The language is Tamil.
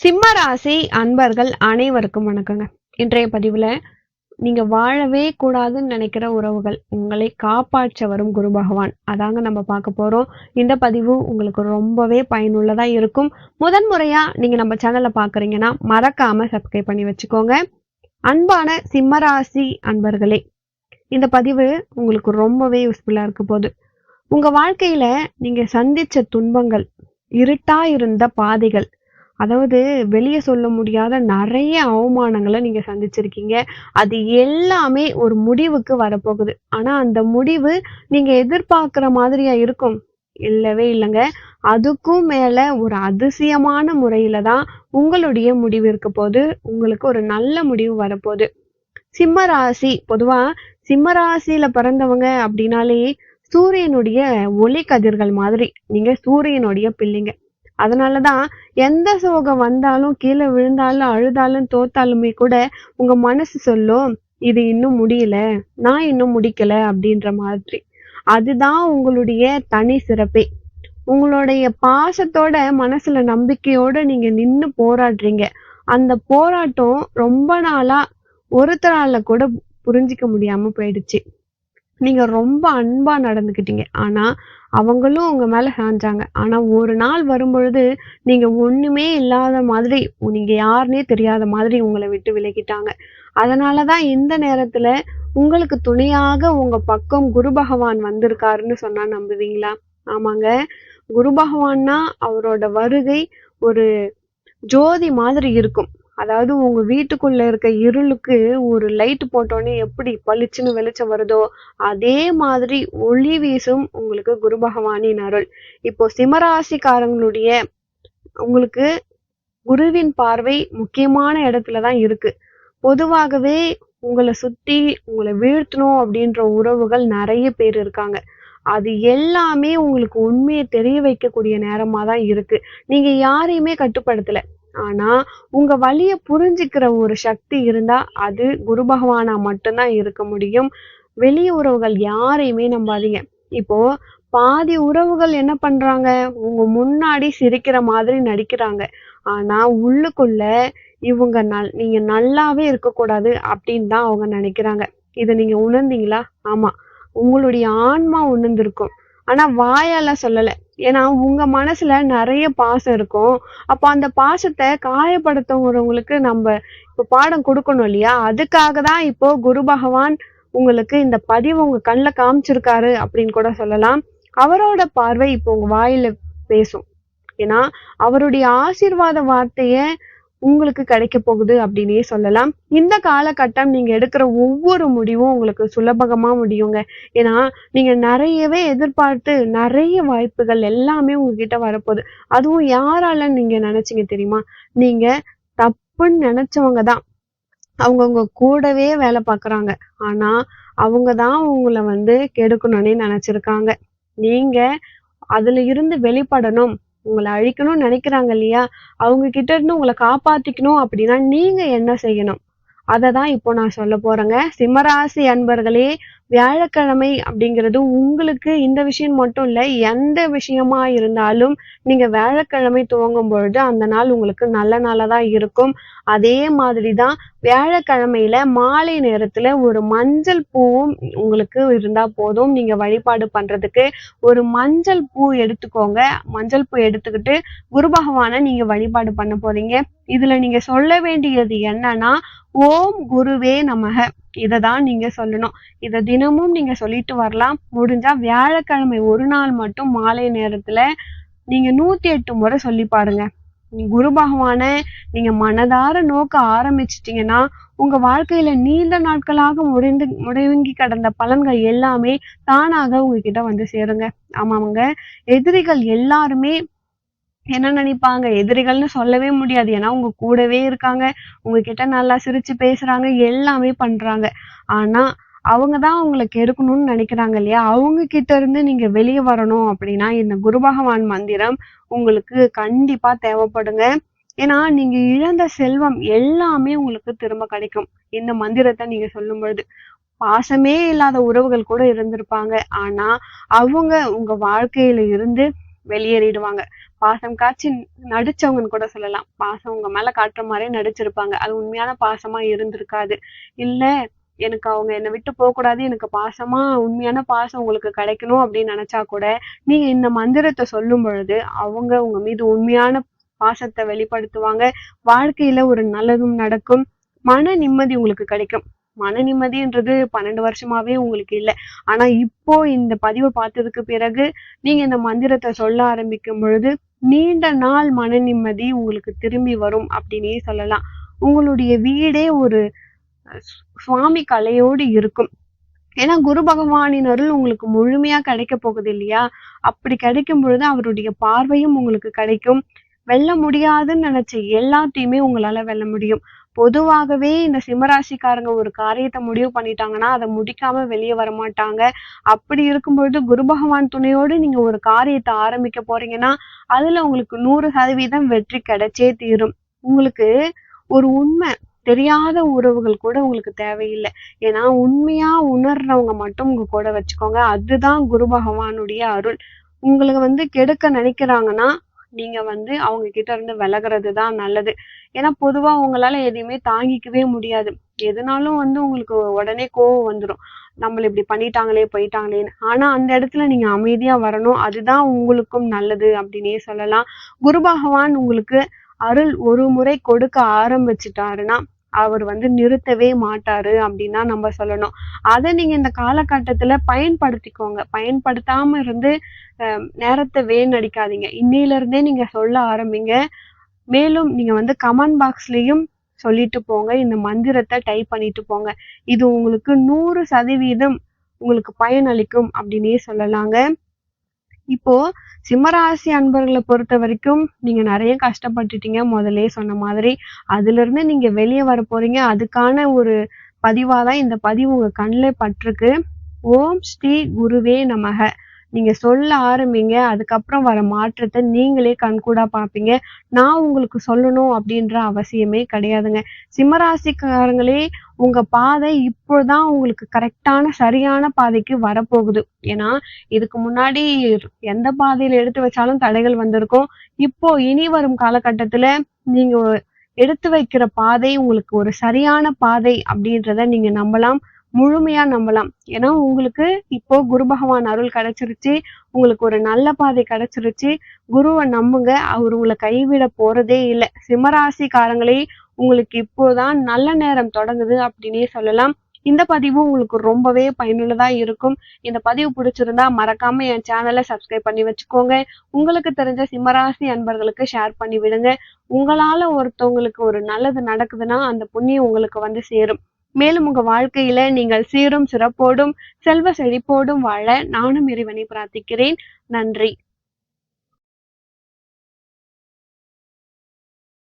சிம்மராசி அன்பர்கள் அனைவருக்கும் வணக்கங்க. இன்றைய பதிவுல நீங்க வாழவே கூடாதுன்னு நினைக்கிற உறவுகள் உங்களை காப்பாற்ற வரும் குரு பகவான். அதாங்க நம்ம பார்க்க போறோம். இந்த பதிவு உங்களுக்கு ரொம்பவே பயனுள்ளதா இருக்கும். முதன் முறையாக நீங்க நம்ம சேனலை பாக்குறீங்கன்னா மறக்காம சப்ஸ்கிரைப் பண்ணி வச்சுக்கோங்க. அன்பான சிம்மராசி அன்பர்களே இந்த பதிவு உங்களுக்கு ரொம்பவே யூஸ்ஃபுல்லா இருக்க போகுது. உங்க வாழ்க்கையில நீங்க சந்திச்ச துன்பங்கள் இருட்டா இருந்த பாதைகள் அதாவது வெளியே சொல்ல முடியாத நிறைய அவமானங்களை நீங்க சந்திச்சிருக்கீங்க. அது எல்லாமே ஒரு முடிவுக்கு வரப்போகுது. ஆனா அந்த முடிவு நீங்க எதிர்பார்க்கிற மாதிரியா இருக்கும்? இல்லவே இல்லைங்க. அதுக்கும் மேல ஒரு அதிசயமான முறையில தான் உங்களுடைய முடிவு இருக்க போது உங்களுக்கு ஒரு நல்ல முடிவு வரப்போகுது. சிம்ம ராசி பொதுவா சிம்ம ராசியில பிறந்தவங்க அப்படின்னாலே சூரியனுடைய ஒளி கதிர்கள் மாதிரி. நீங்க சூரியனுடைய பிள்ளைங்க. அதனாலதான் எந்த சோகம் வந்தாலும் கீழே விழுந்தாலும் அழுதாலும் தோத்தாலுமே கூட உங்க மனசு சொல்லும் இது இன்னும் முடியல நான் இன்னும் முடிக்கல அப்படின்ற மாதிரி. அதுதான் உங்களுடைய தனி சிறப்பே. உங்களுடைய பாசத்தோட மனசுல நம்பிக்கையோட நீங்க நின்னு போராடுறீங்க. அந்த போராட்டம் ரொம்ப நாளா ஒருத்தரால கூட புரிஞ்சிக்க முடியாம போயிடுச்சு. நீங்க ரொம்ப அன்பா நடந்துக்கிட்டீங்க. ஆனா அவங்களும் உங்க மேல சாஞ்சாங்க. ஆனா ஒரு நாள் வரும்பொழுது நீங்க ஒண்ணுமே இல்லாத மாதிரி நீங்க யாருன்னே தெரியாத மாதிரி உங்களை விட்டு விலகிட்டாங்க. அதனாலதான் இந்த நேரத்துல உங்களுக்கு துணையாக உங்க பக்கம் குரு பகவான் வந்திருக்காருன்னு சொன்னா நம்புவீங்களா? ஆமாங்க. குரு பகவான்னா அவரோட வருகை ஒரு ஜோதி மாதிரி இருக்கும். அதாவது உங்க வீட்டுக்குள்ள இருக்க இருளுக்கு ஒரு லைட் போட்டோன்னே எப்படி பளிச்சுன்னு வெளிச்சம் வருதோ அதே மாதிரி ஒளி வீசும் உங்களுக்கு குரு பகவானின் அருள். இப்போ சிம்மராசிக்காரங்களுடைய உங்களுக்கு குருவின் பார்வை முக்கியமான இடத்துல தான் இருக்கு. பொதுவாகவே உங்களை சுத்தி உங்களை வீழ்த்தணும் அப்படின்ற உறவுகள் நிறைய பேர் இருக்காங்க. அது எல்லாமே உங்களுக்கு உண்மையை தெரிய வைக்கக்கூடிய நேரமா தான் இருக்கு. நீங்க யாரையுமே கட்டுப்படுத்தல. ஆனா உங்க வழிய புரிஞ்சுக்கிற ஒரு சக்தி இருந்தா அது குரு பகவானா மட்டும்தான் இருக்க முடியும். வெளிய உறவுகள் யாரையுமே நம்பாதீங்க. இப்போ பாதி உறவுகள் என்ன பண்றாங்க? உங்க முன்னாடி சிரிக்கிற மாதிரி நடிக்கிறாங்க. ஆனா உள்ளுக்குள்ள இவங்க நல் நீங்க நல்லாவே இருக்கக்கூடாது அப்படின்னு தான் அவங்க நினைக்கிறாங்க. இதை நீங்க உணர்ந்தீங்களா? ஆமா. உங்களுடைய ஆன்மா உணர்ந்திருக்கும். ஆனா வாயால சொல்லலை. ஏன்னா உங்க மனசுல நிறைய பாசம் இருக்கும். அப்ப அந்த பாசத்தை காயப்படுத்தவங்களுக்கு நம்ம இப்ப பாடம் கொடுக்கணும் இல்லையா? அதுக்காக தான் இப்போ குரு பகவான் உங்களுக்கு இந்த பதிவு உங்க கண்ணில் காமிச்சிருக்காரு அப்படின்னு கூட சொல்லலாம். அவரோட பார்வை இப்போ உங்க வாயில பேசும். ஏன்னா அவருடைய ஆசீர்வாத வார்த்தைய உங்களுக்கு கிடைக்க போகுது அப்படின்னே சொல்லலாம். இந்த காலகட்டம் நீங்க எடுக்கிற ஒவ்வொரு முடிவும் உங்களுக்கு சுலபகமா முடியுங்க. ஏன்னா நீங்க நிறையவே எதிர்பார்த்து நிறைய வாய்ப்புகள் எல்லாமே உங்ககிட்ட வரப்போகுது. அதுவும் யாரால நீங்க நினைச்சீங்க தெரியுமா? நீங்க தப்புன்னு நினைச்சவங்க தான். அவங்க உங்க கூடவே வேலை பார்க்குறாங்க. ஆனா அவங்க தான் உங்களை வந்து கெடுக்கணும்னே நினைச்சிருக்காங்க. நீங்க அதுல இருந்து வெளிப்படணும். உங்களை அழிக்கணும்னு நினைக்கிறாங்க இல்லையா? அவங்க கிட்ட இருந்து உங்களை காப்பாத்திக்கணும் அப்படின்னா நீங்க என்ன செய்யணும்? அதை தான் இப்போ நான் சொல்ல போறேங்க. சிம்மராசி அன்பர்களே வியாழக்கிழமை அப்படிங்கிறது உங்களுக்கு இந்த விஷயம் மட்டும் இல்லை எந்த விஷயமா இருந்தாலும் நீங்க வியாழக்கிழமை துவங்கும் பொழுது அந்த நாள் உங்களுக்கு நல்ல நாளாக தான் இருக்கும். அதே மாதிரி தான் வியாழக்கிழமையில மாலை நேரத்துல ஒரு மஞ்சள் பூவும் உங்களுக்கு இருந்தா போதும். நீங்க வழிபாடு பண்றதுக்கு ஒரு மஞ்சள் பூ எடுத்துக்கோங்க. மஞ்சள் பூ எடுத்துக்கிட்டு குரு பகவானை நீங்க வழிபாடு பண்ண போறீங்க. இதுல நீங்க சொல்ல வேண்டியது என்னன்னா ஓம் குருவே நமக. இதை தான் நீங்கள் சொல்லணும். இதை தினமும் நீங்கள் சொல்லிட்டு வரலாம். முடிஞ்சால் வியாழக்கிழமை ஒரு நாள் மட்டும் மாலை நேரத்தில் நீங்கள் நூற்றி எட்டு முறை சொல்லி பாருங்க. குரு பகவான நீங்க மனதார நோக்க ஆரம்பிச்சிட்டீங்கன்னா உங்க வாழ்க்கையில நீண்ட நாட்களாக முடிந்து முடங்கி கடந்த பலன்கள் எல்லாமே தானாக உங்ககிட்ட வந்து சேருங்க. ஆமாங்க. எதிரிகள் எல்லாருமே என்ன நினைப்பாங்க? எதிரிகள்னு சொல்லவே முடியாது. ஏன்னா உங்க கூடவே இருக்காங்க. உங்ககிட்ட நல்லா சிரிச்சு பேசுறாங்க. எல்லாமே பண்றாங்க. ஆனா அவங்க தான் உங்களை கெடுக்கணும்னு நினைக்கிறாங்க இல்லையா? அவங்க கிட்ட இருந்து நீங்க வெளியே வரணும் அப்படின்னா இந்த குரு பகவான் மந்திரம் உங்களுக்கு கண்டிப்பா தேவைப்படுங்க. ஏன்னா நீங்க இழந்த செல்வம் எல்லாமே உங்களுக்கு திரும்ப கிடைக்கும். இந்த மந்திரத்தை நீங்க சொல்லும் பொழுது பாசமே இல்லாத உறவுகள் கூட இருந்திருப்பாங்க. ஆனா அவங்க உங்க வாழ்க்கையில இருந்து வெளியேறிடுவாங்க. பாசம் காட்சி நடிச்சவங்கன்னு கூட சொல்லலாம். பாசம் உங்க மேல காட்டுற மாதிரியே நடிச்சிருப்பாங்க. அது உண்மையான பாசமா இருந்திருக்காது. இல்ல எனக்கு அவங்க என்னை விட்டு போக கூடாது எனக்கு பாசமா உண்மையான பாசம் உங்களுக்கு கிடைக்கணும் அப்படின்னு நினைச்சா கூட நீங்க இந்த மந்திரத்தை சொல்லும் பொழுது அவங்க உங்க மீது உண்மையான பாசத்தை வெளிப்படுத்துவாங்க. வாழ்க்கையில ஒரு நல்லதும் நடக்கும். மன நிம்மதி உங்களுக்கு கிடைக்கும். மன நிம்மதின்றது பன்னெண்டு வருஷமாவே உங்களுக்கு இல்லை. ஆனா இப்போ இந்த பதிவை பார்த்ததுக்கு பிறகு நீங்க இந்த மந்திரத்தை சொல்ல ஆரம்பிக்கும் பொழுது நீண்ட நாள் மன நிம்மதி உங்களுக்கு திரும்பி வரும் அப்படின்னே சொல்லலாம். உங்களுடைய வீடே ஒரு சுவாமி கலையோடு இருக்கும். ஏன்னா குரு பகவானின் அருள் உங்களுக்கு முழுமையா கிடைக்க போகுது இல்லையா? அப்படி கிடைக்கும் பொழுது அவருடைய பார்வையும் உங்களுக்கு கிடைக்கும். வெல்ல முடியாதுன்னு நினைச்ச எல்லாத்தையுமே உங்களால வெல்ல முடியும். பொதுவாகவே இந்த சிம்மராசிக்காரங்க ஒரு காரியத்தை முடிவு பண்ணிட்டாங்கன்னா அதை முடிக்காம வெளியே வர மாட்டாங்க அப்படி இருக்கும்பொழுது குரு பகவான் துணையோடு நீங்க ஒரு காரியத்தை ஆரம்பிக்க போறீங்கன்னா அதுல உங்களுக்கு நூறு சதவீதம் வெற்றி கிடைச்சே தீரும். உங்களுக்கு ஒரு உண்மை தெரியாத உறவுகள் கூட உங்களுக்கு தேவையில்லை. ஏன்னா உண்மையா உணர்றவங்க மட்டும் உங்க கூட வச்சுக்கோங்க. அதுதான் குரு பகவானுடைய அருள். உங்களுக்கு வந்து கெடுக்க நினைக்கிறாங்கன்னா நீங்க வந்து அவங்க கிட்ட இருந்து விலகிறது தான் நல்லது. ஏன்னா பொதுவா உங்களால எதையுமே தாங்கிக்கவே முடியாது. எதுனாலும் வந்து உங்களுக்கு உடனே கோவம் வந்துடும் நம்மள இப்படி பண்ணிட்டாங்களே போயிட்டாங்களேன்னு. ஆனா அந்த இடத்துல நீங்க அமைதியா வரணும். அதுதான் உங்களுக்கும் நல்லது அப்படின்னே சொல்லலாம். குரு பகவான் உங்களுக்கு அருள் ஒரு முறை கொடுக்க ஆரம்பிச்சிட்டாருன்னா அவர் வந்து நிறுத்தவே மாட்டாரு அப்படின்னா நம்ம சொல்லணும். அதை நீங்க இந்த காலகட்டத்துல பயன்படுத்திக்கோங்க. பயன்படுத்தாம இருந்து நேரத்தை வீணடிக்காதீங்க. இன்னையில இருந்தே நீங்க சொல்ல ஆரம்பிங்க. மேலும் நீங்க வந்து கமெண்ட் பாக்ஸ்லயும் சொல்லிட்டு போங்க. இந்த மந்திரத்தை டைப் பண்ணிட்டு போங்க. இது உங்களுக்கு நூறு சதவீதம் உங்களுக்கு பயனளிக்கும் அப்படின்னே சொல்லலாங்க. இப்போ சிம்மராசி அன்பர்களை பொறுத்த வரைக்கும் நீங்க நிறைய கஷ்டப்பட்டுட்டீங்க. முதலே சொன்ன மாதிரி அதுல இருந்து நீங்க வெளியே வர போறீங்க. அதுக்கான ஒரு பதிவாதான் இந்த பதிவு உங்க கண்ணில் பட்டிருக்கு. ஓம் ஸ்ரீ குருவே நமக. நீங்க சொல்ல ஆரம்பிங்க அதுக்கப்புறம் வர மாற்றத்தை நீங்களே கண்கூடா பார்ப்பீங்க. நான் உங்களுக்கு சொல்லணும் அப்படின்ற அவசியமே கிடையாதுங்க. சிம்மராசிக்காரங்களே உங்க பாதை இப்போதான் உங்களுக்கு கரெக்டான சரியான பாதைக்கு வரப்போகுது. ஏன்னா இதுக்கு முன்னாடி எந்த பாதையில எடுத்து வச்சாலும் தடைகள் வந்திருக்கும். இப்போ இனி வரும் காலகட்டத்துல நீங்க எடுத்து வைக்கிற பாதை உங்களுக்கு ஒரு சரியான பாதை அப்படின்றத நீங்க நம்பலாம். முழுமையா நம்பலாம். ஏன்னா உங்களுக்கு இப்போ குரு பகவான் அருள் கிடைச்சிருச்சு உங்களுக்கு ஒரு நல்ல பாதை கிடைச்சிருச்சு. குருவை நம்புங்க அவர் உங்களை கைவிட போறதே இல்லை. சிம்மராசிக்காரங்களே உங்களுக்கு இப்போதான் நல்ல நேரம் தொடங்குது அப்படின்னே சொல்லலாம். இந்த பதிவு உங்களுக்கு ரொம்பவே பயனுள்ளதா இருக்கும். இந்த பதிவு பிடிச்சிருந்தா மறக்காம என் சேனலை சப்ஸ்கிரைப் பண்ணி வச்சுக்கோங்க. உங்களுக்கு தெரிஞ்ச சிம்மராசி அன்பர்களுக்கு ஷேர் பண்ணி விடுங்க. உங்களால ஒருத்தவங்களுக்கு ஒரு நல்லது நடக்குதுன்னா அந்த புண்ணியம் உங்களுக்கு வந்து சேரும். மேலும் உங்க வாழ்க்கையில நீங்கள் சீரும் சிறப்போடும் செல்வ செழிப்போடும் வாழ நானும் இறைவனை பிரார்த்திக்கிறேன். நன்றி.